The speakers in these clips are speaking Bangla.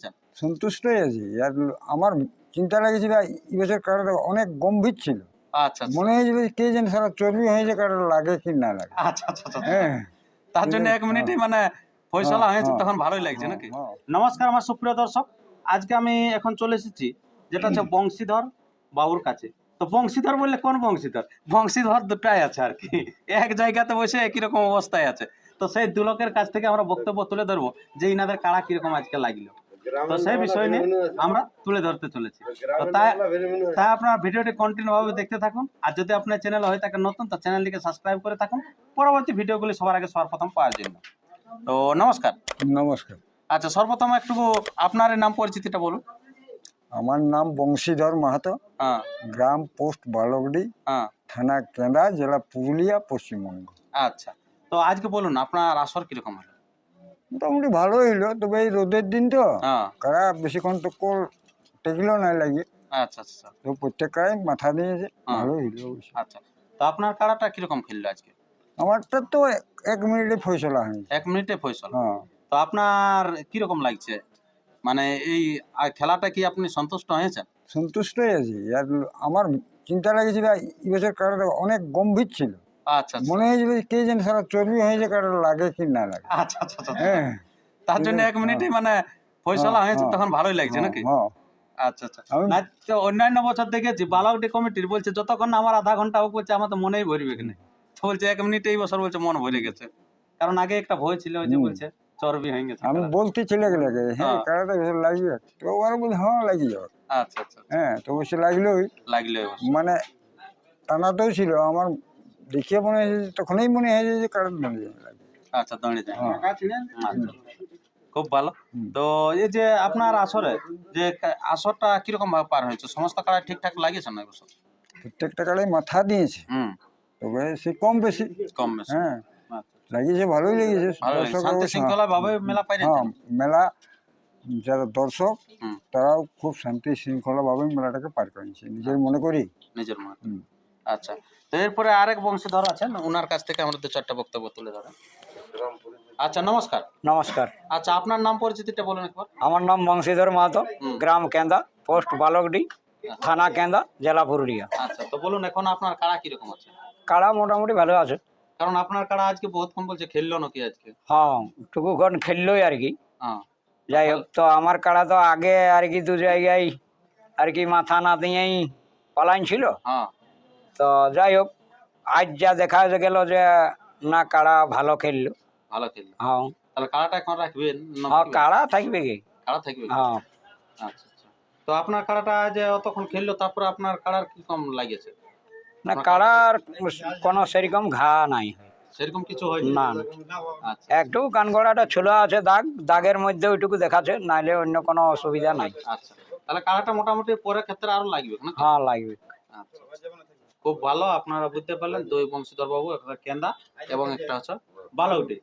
আছেন সন্তুষ্টই আছি আর আমার চিন্তা লাগেছিল এই বছর কাটাটা অনেক গম্ভীর ছিল। আচ্ছা আচ্ছা। মনে হয়েছিল কে যেন সারা চর্বি হয়েছে কাটাটা লাগে কি না লাগে। আচ্ছা আচ্ছা আচ্ছা। হ্যাঁ। তার জন্য এক মিনিটে মানে ফয়সলা হ্যাঁ, হয়েছে হ্যাঁ। তখন ভালোই লাগছে নাকি? হ্যাঁ। নমস্কার আমার সুপ্রিয় দর্শক। আজকে আমি এখন চলে এসেছি যেটা হচ্ছে বংশীধর বাবুর কাছে। তো বংশীধর বললে কোন বংশীধর? বংশীধর দুটাই আছে আর কি। এক জায়গাতে বসে একই রকম অবস্থায় আছে। তো সেই দুলকের কাছ থেকে আমরা বক্তব্য তুলে ধরবো যে ইনাদের কাড়া কীরকম আজকে লাগল। তো সেই বিষয় নিয়ে আমরা তুলে ধরতে চলেছি। তো তাই তাই আপনার ভিডিওটি কন্টিনিউ ভাবে দেখতে থাকুন। আর যদি আপনার চ্যানেল হয়ে থাকে নতুন তো চ্যানেলটিকে সাবস্ক্রাইব করে থাকুন। পরবর্তী ভিডিওগুলি সবার আগে সর্বপ্রথম পাওয়ার জন্য। তো নমস্কার। নমস্কার। আচ্ছা সর্বপ্রথম একটু আপনার এই নাম পরিচিতিটা বলুন। আমার নাম বংশীধর মাহাতো। হ্যাঁ। গ্রাম পোস্ট বালকডি হ্যাঁ। থানা কেন্দ্রা জেলা পুরুলিয়া পশ্চিমবঙ্গ। আচ্ছা। তো আজকে বলুন আপনার আসর কীরকম হলো? মোটামুটি ভালো হইল তবে এই রোদের দিন তো হ্যাঁ। কারা বেশিক্ষণ তো কোল টেকলো না লাগে। আচ্ছা আচ্ছা। তো প্রত্যেক কারাই মাথা দিয়েছে হ্যাঁ। ভালো হইল আচ্ছা। তো আপনার কাড়াটা কীরকম খেললো আজকে? আমারটা তো এক- মিনিটে ফয়সলা হয়নি। এক মিনিটে ফয়সল। হ্যাঁ। তো আপনার কীরকম লাগছে? মানে এই খেলাটা কি আপনি সন্তুষ্ট হয়েছেন? সন্তুষ্টই আছি। আর আমার চিন্তা লাগেছিল এই বছর কাটাটা অনেক গম্ভীর ছিল। আচ্ছা আচ্ছা। মনে হয়েছিল যে কে যেন সারা চর্বি হয়েছে লাগে কি না লাগে। আচ্ছা আচ্ছা আচ্ছা। হ্যাঁ। তার জন্য এক মিনিটে মানে ফয়সলা হ্যাঁ, হয়েছে হ্যাঁ। তখন ভালোই লাগছে হ্যাঁ, নাকি? হ্যাঁ। আচ্ছা আচ্ছা। না তো অন্যান্য বছর দেখেছি বালাউটি কমিটির বলছে যতক্ষণ না আমার আধা ঘণ্টা হোক বলছে আমার তো মনেই ভরবে কিনা তো বলছে এক মিনিটে এই বছর বলছে মন ভরে গেছে। কারণ আগে একটা ভয় ছিল ওই যে বলছে চর্বি হয়ে গেছে আমি বলতে গেলে হ্যাঁ হ্যাঁ। ভেতর লাগবে। তো ওরা বলে হ্যাঁ লাগি যাবে আচ্ছা আচ্ছা। হ্যাঁ তো লাগলোই। লাগল। মানে টানাতেও ছিল আমার দেখিয়ে মনে হয়েছে তখনই মনে হয়েছে যে কাটার দাঁড়িয়ে আচ্ছা দাঁড়িয়ে যায়। হ্যাঁ। আচ্ছা। খুব ভালো। তো এই যে আপনার আসরে যে কা- আসরটা কীরকম ভাবে পার হয়েছে? সমস্ত কাড়া ঠিকঠাক লাগিয়েছে না এবছর প্রত্যেকটা কাটাই মাথা দিয়েছে। হুম। তবে সে কম বেশি। কম বেশি। হ্যাঁ। আচ্ছা। লাগিয়েছে ভালোই লেগেছে ভালো শান্তি শৃঙ্খলা ভাবে মেলা পাই হ্যাঁ মেলা যারা দর্শক। তারাও খুব শান্তি শৃঙ্খলা ভাবে মেলাটাকে পার করেছে। নিজের মনে করি। নিজের মনে। আচ্ছা। তো এরপরে আরেক বংশধর আছেন ওনার কাছ থেকে আমরা দু চারটা বক্তব্য তুলে ধরেন। আচ্ছা নমস্কার। নমস্কার। আচ্ছা আপনার নাম পরিচিতিটা বলুন একবার। আমার নাম বংশীধর মাহাতো গ্রাম কেন্দা পোস্ট বালকডি থানা কেন্দা জেলা পুরুলিয়া। আচ্ছা তো বলুন এখন আপনার কাড়া কীরকম আছে? কাড়া মোটামুটি ভালো আছে। কারণ আপনার কাড়া আজকে বহুত কম বলছে খেললো নাকি আজকে? হ্যাঁ টুকুক্ষণ খেললোই আর কি। হ্যাঁ। যাই হোক তো আমার কাড়া তো আগে আর কি দু জায়গায় আর কি মাথা না দিয়েই পালাইন ছিল। হ্যাঁ। তো যাই হোক আজ যা দেখা গেল যে না কাড়া ভালো খেললো। ভালো খেললো। হ্যাঁ। তাহলে কাড়াটা এখন রাখবেন না হ্যাঁ কি? কাড়া থাকবে কি? কাড়া থাকবে? হ্যাঁ। আচ্ছা আচ্ছা। তো আপনার কাড়াটা যে অতক্ষণ খেললো তারপরে আপনার কাড়ার কি কম লাগিয়েছে না কাড়ার কোনো সেরকম ঘা নাই। সেরকম কিছু হয় না না। আচ্ছা একটু কানগড়াটা ছোলা আছে দাগ দাগের মধ্যে ওইটুকু দেখাচ্ছে নাইলে অন্য কোনো অসুবিধা নাই। আচ্ছা তাহলে কাড়াটা মোটামুটি পরের ক্ষেত্রে আরও লাগবে না? হ্যাঁ লাগবে। আচ্ছা। খুব ভালো আপনারা বুঝতে পারলেন দুই বংশীধর বাবু একটা কেন্দা এবং একটা হচ্ছে বালাউটি।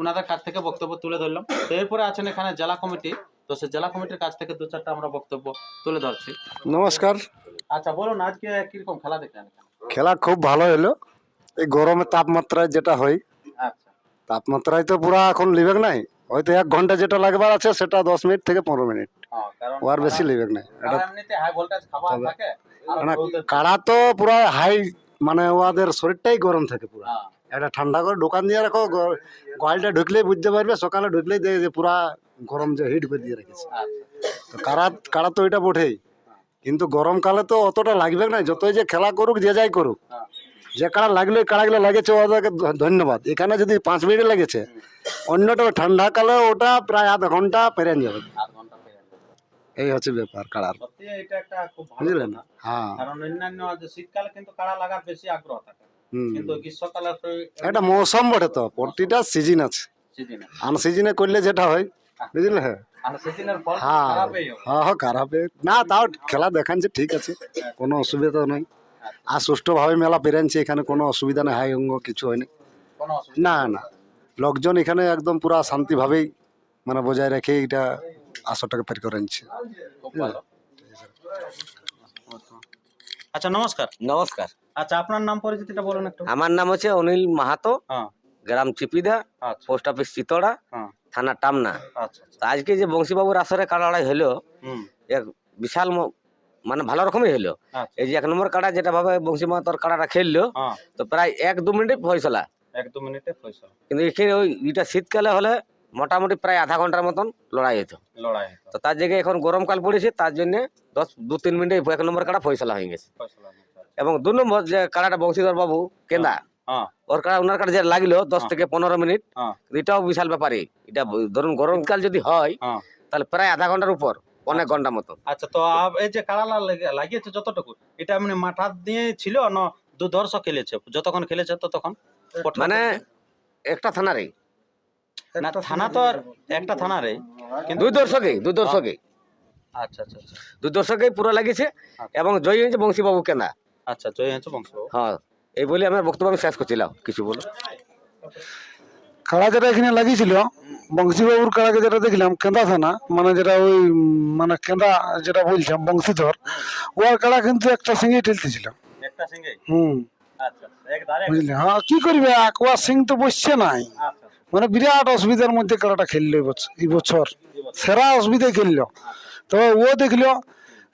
ওনাদের কাছ থেকে বক্তব্য তুলে ধরলাম। তো এরপরে আছেন এখানে জেলা কমিটি। তো সেই জেলা কমিটির কাছ থেকে দু চারটা আমরা বক্তব্য তুলে ধরছি। নমস্কার। আচ্ছা বলুন আজকে কীরকম খেলা দেখলেন? খেলা খুব ভালো হলো। এই গরমের তাপমাত্রায় যেটা হয় আচ্ছা। তাপমাত্রায় তো পুরা এখন লিবেক নাই। হয়তো এক ঘণ্টা যেটা লাগবার আছে সেটা দশ মিনিট থেকে পনেরো মিনিট। কারণ ও আর বেশি লিবেক নাই এটা এমনিতে হাই ভোল্টেজ খাবার থাকে আর না, কাড়া তো পুরা হাই মানে ওদের শরীরটাই গরম থাকে পুরা। হ্যাঁ, একটা ঠান্ডা করে দোকান দিয়ে রাখো গোয়ালটা ঢুকলেই বুঝতে পারবে সকালে ঢুকলেই যে পুরা গরম যে হিট করে দিয়ে রেখেছে। আচ্ছা তো কাড়া কাড়া তো এটা বটেই। কিন্তু গরমকালে তো অতটা লাগবে না যতই যে খেলা করুক যে যাই করুক। হ্যাঁ। যে কাড়া লাগল কাড়াগুলো লাগেছে ওদেরকে ধন্যবাদ। এখানে যদি পাঁচ মিনিট লেগেছে অন্যটা ঠান্ডা কালে ওটা প্রায় আধ ঘণ্টা পেরিয়ে যাবে। এই হচ্ছে ব্যাপার কাড়ার। বুঝলেন? হ্যাঁ। শীতকালে কিন্তু কাড়া লাগার বেশি আগ্রহ থাকে। এটা মৌসুম বটে তো প্রতিটা সিজন আছে। আন সিজনে করলে যেটা হয় বুঝলে হ্যাঁ ফল হ্যাঁ। হ্যাঁ হ্যাঁ খারাপ না তাও খেলা ঠিক আছে। কোনো অসুবিধা নেই। আর সুষ্ঠুভাবে মেলা পেরানছে এখানে কোনো অসুবিধা নেই হাই অঙ্গ কিছু হয়নি। না না। লোকজন এখানে একদম পুরা শান্তিভাবেই মানে বজায় রেখে এটা আসরটাকে ফের করে নিচ্ছে। আচ্ছা নমস্কার। নমস্কার। আচ্ছা আপনার নাম পরিচিতিটা বলুন একটু। আমার নাম হচ্ছে অনিল মাহাতো হ্যাঁ। গ্রাম চিপিদা আচ্ছা। পোস্ট অফিস চিতড়া হ্যাঁ। থানা টামনা। আচ্ছা আচ্ছা। আজকে যে বংশীবাবুর আসরে কাড়া লড়াই হলো এক বিশাল ম- মানে ভালো রকমই হলো। এই যে এক নম্বর কাড়া যেটা ভাবে বংশী মাতার কাড়াটা খেললো হ্যাঁ। তো প্রায় এক দু মিনিটে ফয়সলা। এক দু মিনিটে ফয়সলা। কিন্তু এখানে ওই এটা শীতকালে হলে মোটামুটি প্রায় আধা ঘণ্টার মতন লড়াই হতো লড়াই তো তার জায়গায় এখন গরমকাল পড়েছে তার জন্য দশ দু তিন মিনিটে এক নম্বর কাটা ফয়সলা হয়ে গেছে। এবং দু নম্বর যে কাড়াটা বংশীধর বাবু কেন্দা হ্যাঁ ওর কাড়া ওনার কাড়া যে লাগল দশ হ্যাঁ। থেকে পনেরো মিনিট হ্যাঁ। এটাও বিশাল ব্যাপারই এটা ধরুন গরমকাল যদি হয় হ্যাঁ। তাহলে প্রায় আধা ঘণ্টার উপর অনেক ঘণ্টা মতো আচ্ছা তো এই যে লেগে- লাগিয়েছে যতটুকু এটা মানে মাঠা দিয়ে ছিল না দু দর্শক খেলেছে? যতক্ষণ খেলেছে ততক্ষণ? মানে একটা থানারে না থানা তো আর একটা থানা রে। কিন্তু দুই দর্শকে দুই দর্শকে আচ্ছা আচ্ছা আচ্ছা। দুই দর্শকে পুরো লাগিয়েছে এবং জয়ী হয়েছে বংশীবাবু কেনা। আচ্ছা জয় হচ্ছে বংশ হ্যাঁ এই বলে আমার বক্তব্য আমি শেষ করছিলাম কিছু বলো। কাড়া যেটা এখানে লাগিয়েছিল বংশীবাবুর কাড়াকে যেটা দেখলাম কেন্দা থানা মানে যেটা ওই উম, মানে কেন্দা যেটা বলছিলাম বংশীধর ওর কাড়া কিন্তু একটা সিঙ্গে ঠেলতেছিল। একটা হুম। আচ্ছা এক বুঝলে? হ্যাঁ কি করবে? একবার সিং তো বসছে নাই। আচ্ছা। মানে বিরাট অসুবিধার মধ্যে খেলাটা খেললো এই বছর এই বছর। সেরা অসুবিধায় খেললো। তবে ও দেখল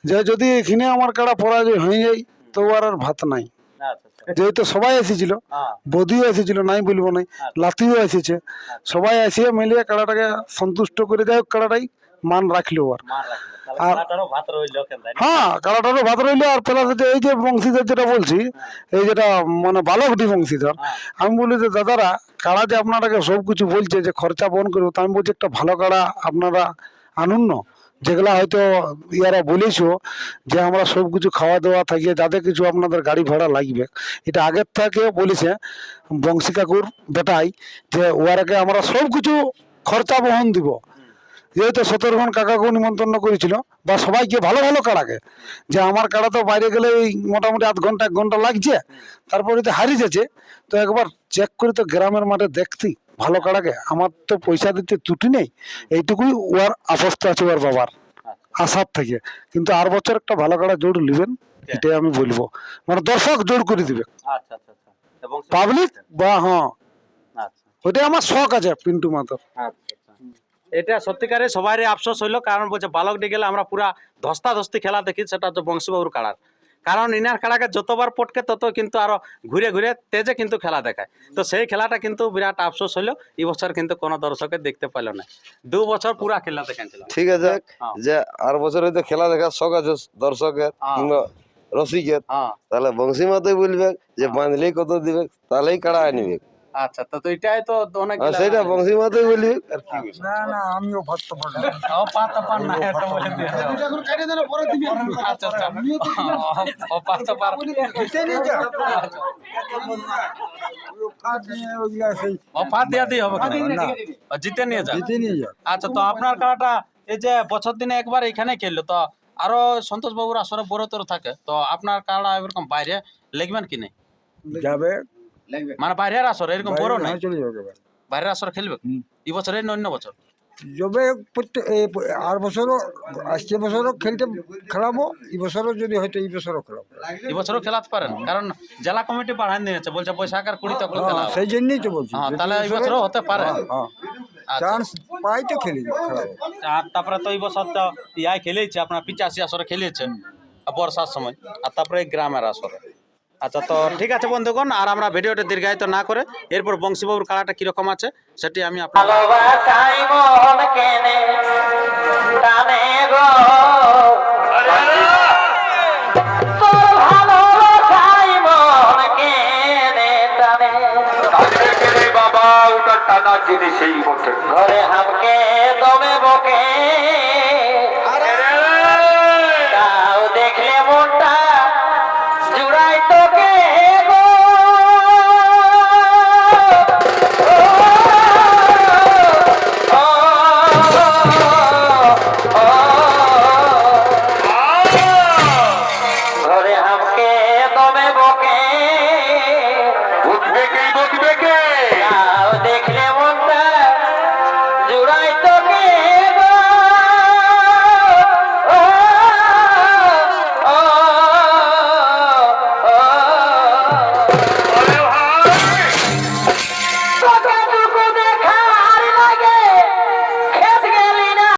যে যদি এখানে আমার কাড়া পরাজয় হয়ে যায় তো আর আর ভাত নাই। আচ্ছা আচ্ছা। যেহেতু সবাই এসেছিল হ্যাঁ। বদিও এসেছিল নাই বলব নাই লাতিও এসেছে। সবাই এসে মিলিয়ে কাড়াটাকে সন্তুষ্ট করে দেয় কাড়াটাই মান রাখল আর-? হ্যাঁ ভাত রইল আর প্লাস এই যে বংশীধর যেটা বলছি এই যেটা মানে বালকটি বংশীধর হ্যাঁ। আমি বলি যে দাদারা কাড়া যে আপনারাকে সব কিছু বলছে যে খরচা বহন করব তা আমি বলছি একটা ভালো কাড়া আপনারা আনুন না। যেগুলা হয়তো ইয়ারা বলেছ যে আমরা সব কিছু খাওয়া দাওয়া থাকিয়ে যাদের কিছু আপনাদের গাড়ি ভাড়া লাগবে। এটা আগের থেকে বলেছে বংশী কাকুর বেটাই যে ওয়ারাকে আমরা সব কিছু খরচা বহন দিব। যেহেতু সতেরোখন কাকাকেও নিমন্ত্রণ করেছিল বা সবাইকে ভালো ভালো কাড়াকে যে আমার কাড়া তো বাইরে গেলে ওই মোটামুটি আধ ঘণ্টা এক ঘণ্টা লাগছে তারপরে তো হারিয়ে যাচ্ছে তো একবার চেক করে তো গ্রামের মাঠে দেখতি ভালো কাড়াকে আমার তো পয়সা দিতে ত্রুটি নেই এইটুকুই ওর আশ্বস্ত আছে ওর বাবার আশার থেকে কিন্তু আর বছর একটা ভালো কাড়া জোর নেবেন এটাই আমি বলব মানে দর্শক জোর করে দিবে। আচ্ছা আচ্ছা আচ্ছা পাবলিক বা হ্যাঁ ওইটাই আমার শখ আছে পিন্টু মাতার। আচ্ছা। এটা সত্যিকারে সবারই আফসোস হইল কারণ বলছে বালক ডে গেলে আমরা পুরা ধস্তা ধস্তি খেলা দেখি সেটা হচ্ছে বংশীবাবুর কাড়ার। কারণ ইনার কাড়াকে যতবার পটকে তত কিন্তু আরও ঘুরে ঘুরে তেজে কিন্তু খেলা দেখায়। তো সেই খেলাটা কিন্তু বিরাট আফসোস হইল এই বছর কিন্তু কোনো দর্শকের দেখতে পেল না। দু বছর পুরা খেলা দেখাচ্ছিলাম ঠিক আছে হ্যাঁ। যে আর বছর হয়তো খেলা দেখার শখ আছে দর্শকের হ্যাঁ। রসিকের হ্যাঁ। তাহলে বংশী মাতে বলবে যে বাঁধলেই কত দিবে তাহলেই কাড়া আনবে। আচ্ছা তো তো এটাই তো অনেক সেটা বংশী মাতে বলবে আর কি না না আমিও পারি না। ও পাতা পান না এটা বলে দিয়ে দাও। আচ্ছা আচ্ছা। ও পাতা পার আর নিয়ে ওইগুলা সেই ও পাত দিয়া দিয়ে হবে কেন? ও জিতে নিয়ে যা জিতে নিয়ে যাক আচ্ছা তো আপনার খেলাটা এই যে বছর দিনে একবার এখানে খেললো তো আরও সন্তোষ বাবুর আসরে বড় তোর থাকে তো আপনার খেলাটা এরকম বাইরে লিখবেন কি নেই? যাবে। মানে বাইরের আসর এরকম বড় না চলে যাবে বাইরের আসর খেলবে। এই বছরে না অন্য বছর? যবে প্রত্যেক আর বছরও আসছে বছরও খেলতে খেলাবো এই বছরও যদি হয়তো এই বছরও খেলাবো। এই বছরও খেলাতে পারেন কারণ জেলা কমিটি বাড়ান দিয়েছে বলছে বৈশাখ আর কুড়ি তখন হ্যাঁ। সেই জন্যই তো বলছি। হ্যাঁ তাহলে এই বছরও হতে পারে। হ্যাঁ আচ্ছা। চান্স পাই তো খেলি আর তারপরে তো এই বছর তো ইয়াই খেলেছে আপনার পিচাশি আসরে খেলেছে বর্ষার সময়। আর তারপরে গ্রামের আসরে। আচ্ছা তো ঠিক আছে বন্ধুগণ আর আমরা ভিডিওটা দীর্ঘায়িত না করে এরপর বংশীবাবুর কালাটা কীরকম আছে সেটি আমি আপনার মন মন সেই ঘরে হামকে